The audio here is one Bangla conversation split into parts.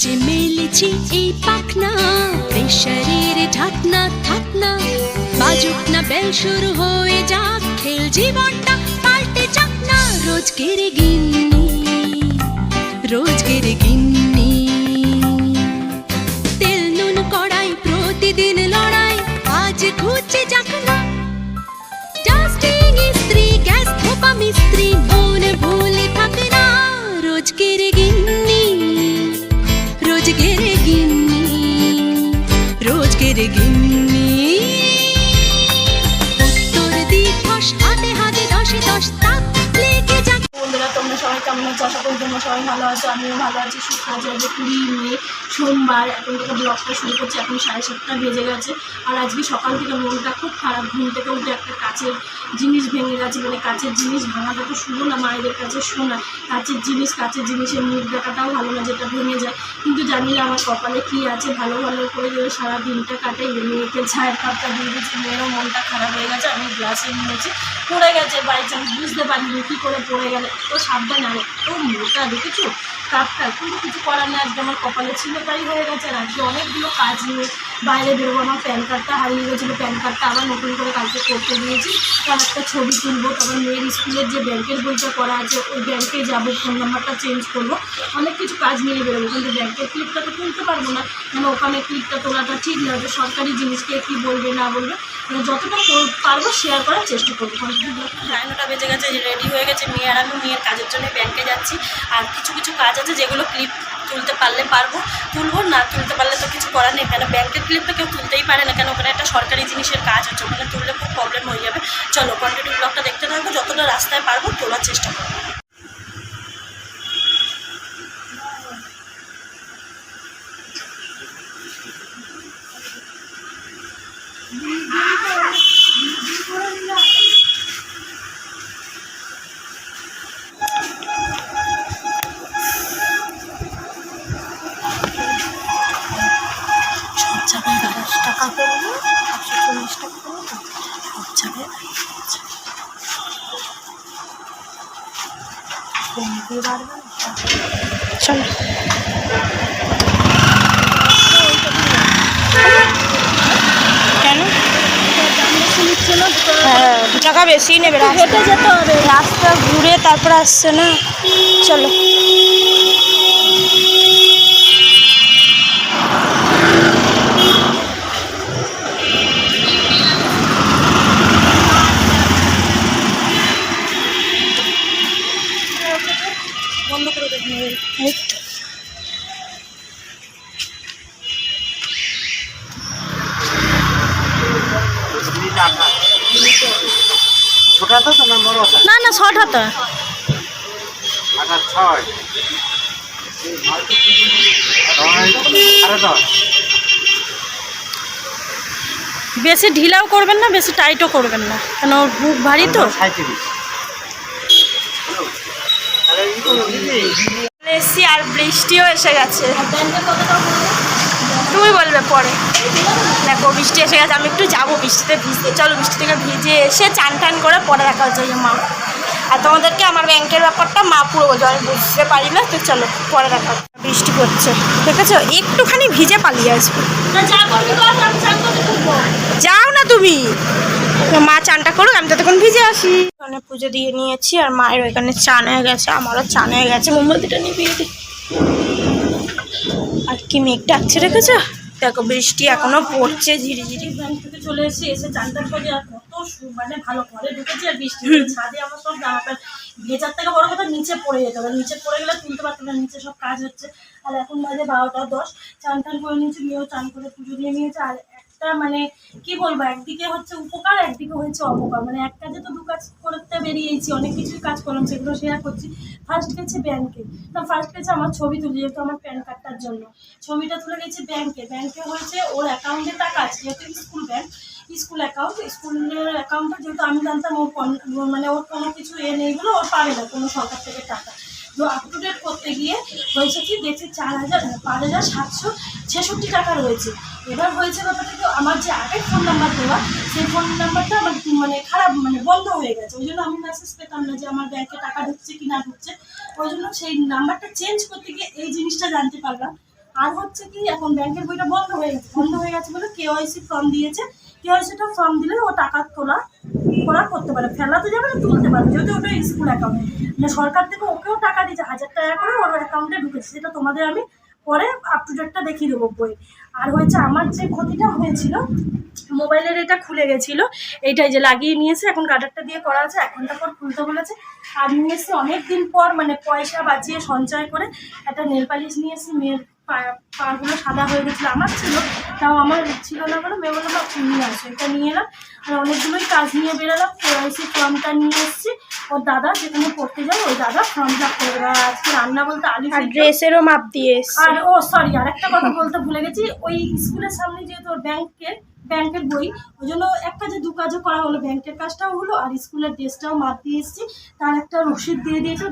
যে মেলেছি এই পাখনা শরীর ঢাকনা থাকনা বাজুক না বেল শুরু হয়ে যাক, খেল জীবনটা পাল্টে যাক না। রোজকের গিন্নি রোজকের গিন্নি। তেল নুন কড়াই, প্রতিদিন লড়াই, আজ ঘুচে সবাই ভালো আছো, আমিও ভালো আছি। সুস্থ আছি। আজকে কুড়ি মে, সোমবার। এখন থেকে ব্লগটা শুরু করছি। এখন সাড়ে সাতটা বেজে গেছে। আর আজকে সকাল থেকে মনটা খুব খারাপ। ঘুম থেকে উঠে একটা কাচের জিনিস ভেঙে গেছে। মানে কাচের জিনিস ভাঙাটা তো শুভ না, মায়েদের কাছে শোনা। কাচের জিনিস, কাচের জিনিসের মুখ দেখাটাও ভালো না, যেটা ভেঙে যায়। কিন্তু জানি না আমার কপালে কী আছে। ভালো ভালো করে যদি সারা দিনটা কাটে। মেয়েকে ছায়ের কাপটা দিয়ে দিচ্ছি মেয়েরও মনটা খারাপ হয়ে গেছে। আমি গ্লাসে নিয়েছি। পড়ে গেছে বাই চান্স বুঝতে পারিনি কী করে পড়ে গেলে। তো সাবধান আর তো মোটা দেখেছ? কাপটা, কিন্তু কিছু করার নেই, আজকে আমার কপালে ছিল তাই হয়ে গেছে। আর আজকে অনেকগুলো কাজ নিয়ে বাইরে বেরোবো, আমার প্যান কার্ডটা হারিয়ে গেছিল, প্যান কার্ডটা আবার নতুন করে কালকে করতে দিয়েছি তার একটা ছবি তুলবো, তারপর মেয়ের স্কুলের যে ব্যাংকের বইটা করা আছে, ওই ব্যাংকে যাব ফোন নাম্বারটা চেঞ্জ করব। অনেক কিছু কাজ নিয়ে বেরোবো, কিন্তু ব্যাংকের ক্লিপটা তো তুলতে পারব না। কেন ওখানে ক্লিপটা তোলাটা ঠিক না, যে সরকারি জিনিসকে কী বলবে, না বলবে। মানে যতটা পারব শেয়ার করার চেষ্টা করব। সাড়ে নটা বেজে গেছে রেডি হয়ে গেছে, মেয়ে আর আমি, মেয়ের কাজের জন্য ব্যাংকে যাচ্ছি। আর কিছু কিছু কাজ আছে যেগুলো ক্লিপ তুলতে পারলে পারব। তুলবো, না তুলতে পারলে তো কিছু করার নেই। কেন ব্যাংকের ক্লিপ তো কেউ তুলতেই পারে না। কেন ওখানে একটা সরকারি জিনিসের কাজ হচ্ছে। ওখানে তুললে খুব প্রবলেম হয়ে যাবে। চলো কন্টিনিউ ব্লগটা দেখতে থাকব যতটা রাস্তায় পারব তোলার চেষ্টা করব। চলো। কেন হ্যাঁ দু টাকা বেশি নেবে হেঁটে যেতে হবে। রাস্তা ঘুরে তারপর আসছে না। চলো। না না শর্ট হাতা। বেশি ঢিলাও করবেন না বেশি টাইটও করবেন না। কেন ওর বুক ভারী তো? এসছি আর বৃষ্টিও এসে গেছে। তুমি বলবে পরে। দেখো বৃষ্টি এসে গেছে আমি একটু যাব বৃষ্টিতে ভিজতে। চলো বৃষ্টি থেকে ভিজে এসে চান টান করে পরে দেখা হচ্ছে যে মা। আর তোমাদেরকে আমার ব্যাংকের ব্যাপারটা মা পুরো বলছে আমি বুঝতে পারি না তো চলো পরে দেখা বৃষ্টি পড়ছে ঠিক আছে একটুখানি ভিজে পালিয়ে আসবে। যাও না তুমি। মা চানটা করুক আমি ততক্ষণ ভিজে আসি। ওখানে পুজো দিয়ে নিয়েছি আর মায়ের ওইখানে চান হয়ে গেছে আমারও চান হয়ে গেছে। মোমবাতিটা দিই। আর কি মেঘ ডাকছে রেখেছো দেখো বৃষ্টি এখনও পড়ছে ঝিরি ঝিরি ব্যাংক থেকে চলে এসে এসে চানটান করে আর কত মানে ভালো ঘরে ঢুকেছি আর বৃষ্টি ছাদে আমার সব জামা প্যান্ট ভেজার থেকে বড় কথা নিচে পড়ে যেত এবার নিচে পড়ে গেলে তুলতে পারতাম না নিচে সব কাজ হচ্ছে। আর এখন বাজে বারোটা দশ। চান টান করে নিয়েছে মেয়েও চান করে পুজো দিয়ে নিয়েছে। আর একটা মানে কি বলব একদিকে হচ্ছে উপকার একদিকে হয়েছে অপকার। মানে এক কাজে তো দু কাজ করতে বেরিয়েছি, অনেক কিছুই কাজ করলাম সেগুলো শেয়ার করছি। ফার্স্ট গেছে ব্যাংকে না ফার্স্ট গেছে আমার ছবি তুলি, যেহেতু আমার প্যান কার্ডটার জন্য। ছবিটা তুলে গেছে ব্যাংকে ব্যাংকে হয়েছে ওর অ্যাকাউন্টে টাকা আছে, যেহেতু স্কুল ব্যাংক স্কুল অ্যাকাউন্ট স্কুলের অ্যাকাউন্টটা যেহেতু আমি জানতাম ওর মানে ওর কোনো কিছু এ নেই বলে ওর পাবে না কোনো সরকার থেকে টাকা। তো আপ টু ডেট করতে গিয়ে হয়েছে কি, দেখছি চার হাজার পাঁচ হাজার সাতশো ছেষট্টি টাকা রয়েছে। এবার হয়েছে ব্যাপারটা কি, আমার যে আগের ফোন নাম্বার দেওয়া, সেই ফোন নাম্বারটা আমার মানে খারাপ মানে বন্ধ হয়ে গেছে। ওই জন্য আমি মেসেজ পেতাম না যে আমার ব্যাংকে টাকা ঢুকছে কি না ঢুকছে। ওই জন্য সেই নাম্বারটা চেঞ্জ করতে গিয়ে এই জিনিসটা জানতে পারলাম। আর হচ্ছে কি, এখন ব্যাংকের বইটা বন্ধ হয়ে গেছে। বন্ধ হয়ে গেছে বলে কেওয়াইসি ফর্ম দিয়েছে। কেওয়াইসিটা ফর্ম দিলে ও টাকা তোলা করা করতে পারে। ফেলা তো যাবে না, তুলতে পারবে যদি ওটা স্কুল অ্যাকাউন্টে মানে সরকার থেকে ওকেও টাকা দিয়েছে, হাজার টাকা করে ওর অ্যাকাউন্টে ঢুকেছে। সেটা তোমাদের আমি পরে আপ টু ডেটটা দেখিয়ে দেবো বই আর হয়েছে আমার যে ক্ষতিটা হয়েছিল মোবাইলের এটা খুলে গেছিল, এইটাই যে লাগিয়ে নিয়েছে, এখন কাটারটা দিয়ে করা আছে এক ঘণ্টা পর খুলতে বলেছে। আর নিয়ে এসে অনেক দিন পর মানে পয়সা বাঁচিয়ে সঞ্চয় করে একটা নেল পালিশ নিয়ে মেয়ের পাগুলো সাদা হয়ে গেছিল, আমার ছিল, তাও আমার ছিল না বলে মেয়ে বলল বা নিয়ে আসো। এটা নিয়ে এলাম, আর অনেকগুলোই কাজ নিয়ে বেরোলাম কেওয়াইসি ফর্মটা নিয়ে এসেছি ওর দাদা যেখানে পড়তে যায় ওই দাদা ফর্মটা করে দেবে আজকে রান্না বলতে আলু আর ড্রেসেরও মাপ দিয়ে আর ও সরি আর একটা কথা বলতে ভুলে গেছি ওই স্কুলের সামনে যেহেতু ওর ব্যাংকের ব্যাংকের বই ওই জন্য একটা যে দু কাজও করা হলো ব্যাংকের কাজটাও হলো আর স্কুলের ড্রেসটাও মাপ দিয়ে এসেছি তার একটা রসিদ দিয়ে দিয়েছে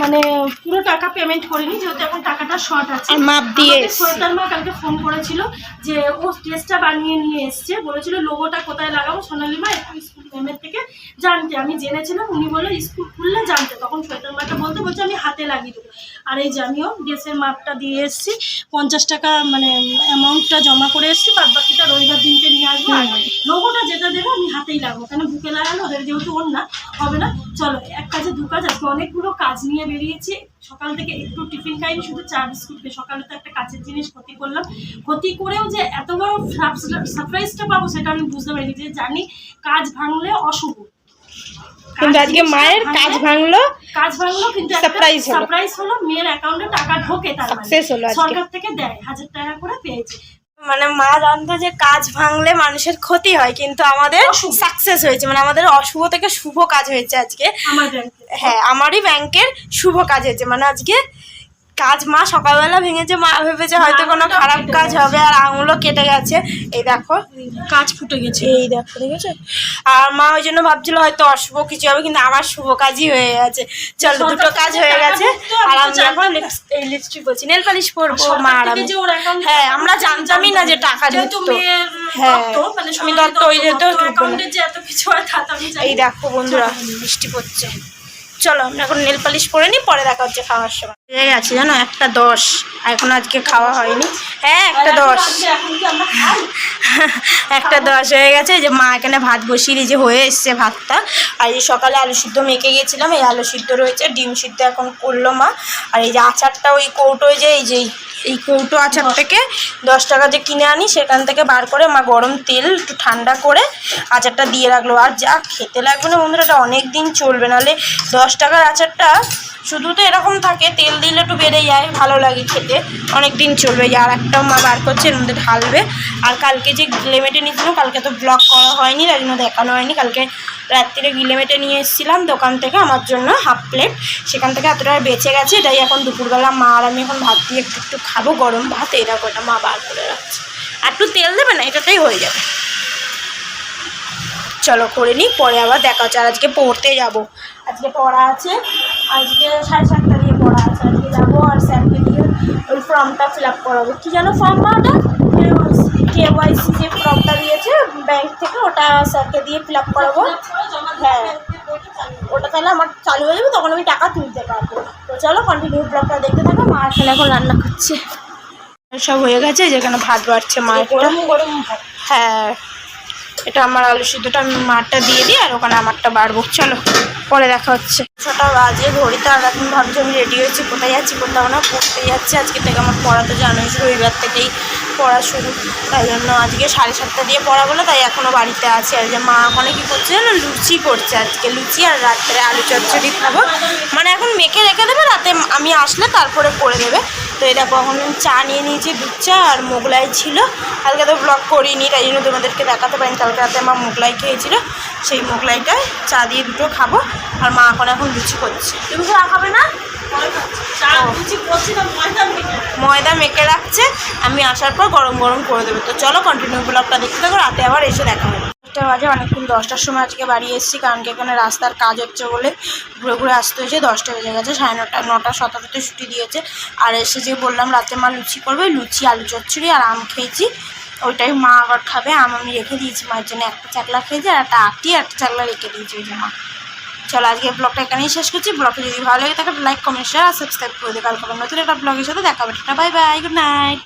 মানে পুরো টাকা পেমেন্ট করিনি যেহেতু এখন টাকাটা শর্ট আছে। মাপ দিয়ে। শ্বেতার মা কালকে ফোন করেছিল যে ও ড্রেসটা বানিয়ে নিয়ে এসছে। বলেছিল লোগোটা কোথায় লাগাবো? সোনালি মা একটু স্কুল নেমের থেকে জানতে। আমি জেনেছিলাম উনি বলল স্কুল খুললে জানতে। তখন শ্বেতার মাটা বলতে বলছে আমি হাতে লাগিয়ে দেবো। আর এই যে আমিও ড্রেসের মাপটা দিয়ে এসেছি। পঞ্চাশ টাকা মানে অ্যামাউন্টটা জমা করে এসেছি। বাদ বাকিটা রবিবার দিনকে নিয়ে আসব। আর লোগোটা যেটা দেবে আমি হাতেই লাগাবো। কেন বুকে লাগানো ওদের যেহেতু ওর না হবে না। চলো এক কাজে দু কাজ আজকে অনেকগুলো কাজ নিয়ে বেরিয়েছি। সকাল থেকে একটু টিফিন খাইনি শুধু চা বিস্কুট খেয়ে সকালে তো একটা কাছের জিনিস ক্ষতি করলাম। ক্ষতি করেও যে এত বড় সারপ্রাইজটা পাবো সেটা আমি বুঝতে পারিনি যে জানি কাজ ভাঙলে অশুভ। কিন্তু আজকে মায়ের কাজ ভাঙলো কাজ ভাঙলো কিন্তু হলো। সারপ্রাইজ হলো মেয়ের অ্যাকাউন্টে টাকা ঢোকে তার মানে। হলো সরকার থেকে দেয় হাজার টাকা করে পেয়েছে। মানে মা জানতো যে কাজ ভাঙলে মানুষের ক্ষতি হয় কিন্তু আমাদের সাকসেস হয়েছে। মানে আমাদের অশুভ থেকে শুভ কাজ হয়েছে আজকে। হ্যাঁ আমারই ব্যাংকের শুভ কাজ হয়েছে। মানে আজকে কাজ মা সকালবেলা ভেঙেছে মা ভেবেছে হয়তো কোনো খারাপ কাজ হবে আর আঙুলও কেটে গেছে। এই দেখো। কাজ ফুটে গেছে। এই দেখো দেখেছ? আর মা ওই জন্য ভাবছিল হয়তো অশুভ কিছু হবে কিন্তু আমার শুভ কাজই হয়ে গেছে। চলো দুটো কাজ হয়ে গেছে। আর আমি এখন এই লিপস্টিক বলছি নেল পালিশ সরকার মা আর আমি হ্যাঁ আমরা জানতামই না যে টাকা ঢুকতো হ্যাঁ মানে আমি দত্ত ওই এই দেখো বন্ধুরা বৃষ্টি পড়ছে। চলো আমরা এখন নেল পালিশ করে নিই পরে দেখা হচ্ছে খাওয়ার সময়। হয়ে গেছে জানো একটা দশ। এখন আজকে খাওয়া হয়নি। হ্যাঁ একটা দশ? একটা দশ হয়ে গেছে যে মা এখানে ভাত বসিয়ে যে হয়ে এসছে ভাতটা। আর এই সকালে আলু সিদ্ধ মেখে গেছিলাম এই আলু সিদ্ধ রয়েছে ডিম সিদ্ধ এখন করল মা। আর এই যে আচারটা ওই কৌটোয় যে এই যে এই কৌটো আচার থেকে, দশ টাকা যে কিনে আনি, সেখান থেকে বার করে মা গরম তেল একটু ঠান্ডা করে আচারটা দিয়ে রাখল। আর যা খেতে লাগবে না বন্ধুরা, এটা অনেক দিন চলবে, নাহলে দশ টাকার আচারটা শুধু তো এরকম থাকে, তেল দিলে একটু বেড়ে যায়, ভালো লাগে খেতে। অনেক দিন চলবে আর একটাও মা বার করছে, এর মধ্যে ঢালবে। আর কালকে যে গিলেমেটে নিয়েছিলাম, কালকে তো ব্লগ করা হয়নি তার জন্য দেখানো হয়নি। কালকে রাত্রিরে গিলেমেটে নিয়ে এসেছিলাম, দোকান থেকে আমার জন্য হাফ প্লেট। সেখান থেকে এতটা বেঁচে গেছে, এটাই এখন দুপুরবেলা, মা আর আমি এখন ভাত দিয়ে একটু একটু খাব গরম ভাত এটা মা বার করে রাখছে। আর একটু তেল দেবে না, এটাতেই হয়ে যাবে। চলো করে নিই, পরে আবার দেখা হচ্ছে। আর আজকে পড়তে যাব। আজকে পড়া আছে। আজকে সাড়ে সাতটা দিয়ে পড়া আছে। আজকে যাব আর স্যারকে দিয়ে ওই ফর্মটা ফিল আপ করাবো। কী যেন ফর্মটা ওটা কেওয়াইসি যে ফর্মটা দিয়েছে ব্যাংক থেকে, ওটা স্যারকে দিয়ে ফিল আপ করাবো। হ্যাঁ। ওটা তাহলে আমার চালু হয়ে যাবে, তখন আমি টাকা তুলতে পারব। চলো কন্টিনিউ ব্লগটা দেখতে থাকো মা এখানে এখন রান্না করছে। সব হয়ে গেছে যেখানে ভাত বাড়ছে মা গরম গরম ভাত। হ্যাঁ এটা আমার আলু সিদ্ধটা আমি মারটা দিয়ে দিই আর ওখানে আমারটা বাড়বো। চলো পরে দেখা হচ্ছে। ছটা বাজে ঘড়িতে আর এখন ভাবছি আমি রেডি হয়েছি কোথায় যাচ্ছি কোথাও না পড়তে যাচ্ছি। আজকে থেকে আমার পড়া তো জানোই রবিবার থেকেই পড়া শুরু। তাই জন্য আজকে সাড়ে সাতটা দিয়ে পড়া বলে তাই এখনও বাড়িতে আছি। আর যে মা ওখানে কী করছে জানো? লুচি করছে আজকে। লুচি আর রাত্রে আলু চচ্চড়ি খাব। মানে এখন মেখে রেখে দেবে রাতে আমি আসলে তারপরে করে দেবে তো এটা কখন চা নিয়ে নিয়েছি দুধ চা আর মোগলাই ছিল। কালকে তো ব্লগ করিনি তাই জন্য তোমাদেরকে দেখাতে পারিনি। কালকে রাতে আমার মোগলাই খেয়েছিল। সেই মোগলাইটায় চা দিয়ে দুটো খাব। আর মা এখন এখন লুচি করছে। তুমি চা খাবে না, ময়দা মেখে। রাখছে, আমি আসার পর গরম গরম করে দেবো। তো চলো কন্টিনিউ ব্লগটা দেখতে থাকো, রাতে আবার এসে দেখা হবে। দশটা বাজে, অনেকক্ষণ দশটার সময় আজকে বাড়ি এসেছি, কারণ কি এখানে রাস্তার কাজ হচ্ছে বলে ঘুরে ঘুরে আসতে হয়েছে, দশটা বেজে গেছে, সাড়ে নটা নটা সতেরোতে ছুটি দিয়েছে। আর এসে যে বললাম রাতে মা লুচি করবে, লুচি, আলু চচ্চড়ি আর আম খেয়েছি। ওইটাই মা আবার খাবে, আম আমি রেখে দিয়েছি মায়ের জন্য, একটা চাকলা খেয়েছি আর একটা আটি, একটা চাকলা রেখে দিয়েছি ওই যে মা। চলো আজকে ব্লগটা এখানেই শেষ করছি। ব্লগটা যদি ভালো লাগে তাহলে লাইক কমেন্ট শেয়ার আর সাবস্ক্রাইব করে দেবে কালকে নতুন একটা ব্লগের সাথে দেখা হবে। Bye bye good night